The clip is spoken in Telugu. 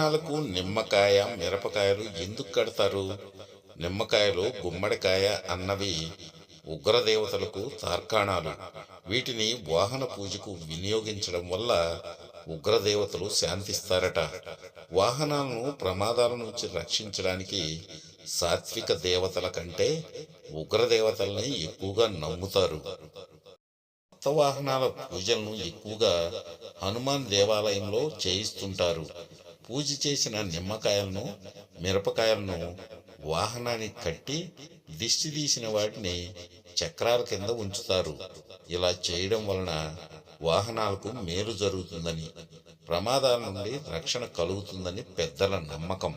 నిమ్మకాయ మిరపకాయలు ఎందుకు కడతారు? నిమ్మకాయలు గుమ్మడికాయ అన్నవి ఉగ్రదేవతలకు తార్కాణాలు. వీటిని వాహన పూజకు వినియోగించడం వల్ల ఉగ్రదేవతలు శాంతిస్తారట. వాహనాలను ప్రమాదాల నుంచి రక్షించడానికి సాత్విక దేవతల కంటే ఉగ్రదేవతల్ని ఎక్కువగా నమ్ముతారు. కొత్త వాహనాల పూజలను ఎక్కువగా హనుమాన్ దేవాలయంలో చేయిస్తుంటారు. పూజ చేసిన నిమ్మకాయలను మిరపకాయలను వాహనానికి కట్టి దిష్టి తీసిన వాటిని చక్రాల కింద ఉంచుతారు. ఇలా చేయడం వలన వాహనాలకు మేలు జరుగుతుందని ప్రమాదాల నుండి రక్షణ కలుగుతుందని పెద్దల నమ్మకం.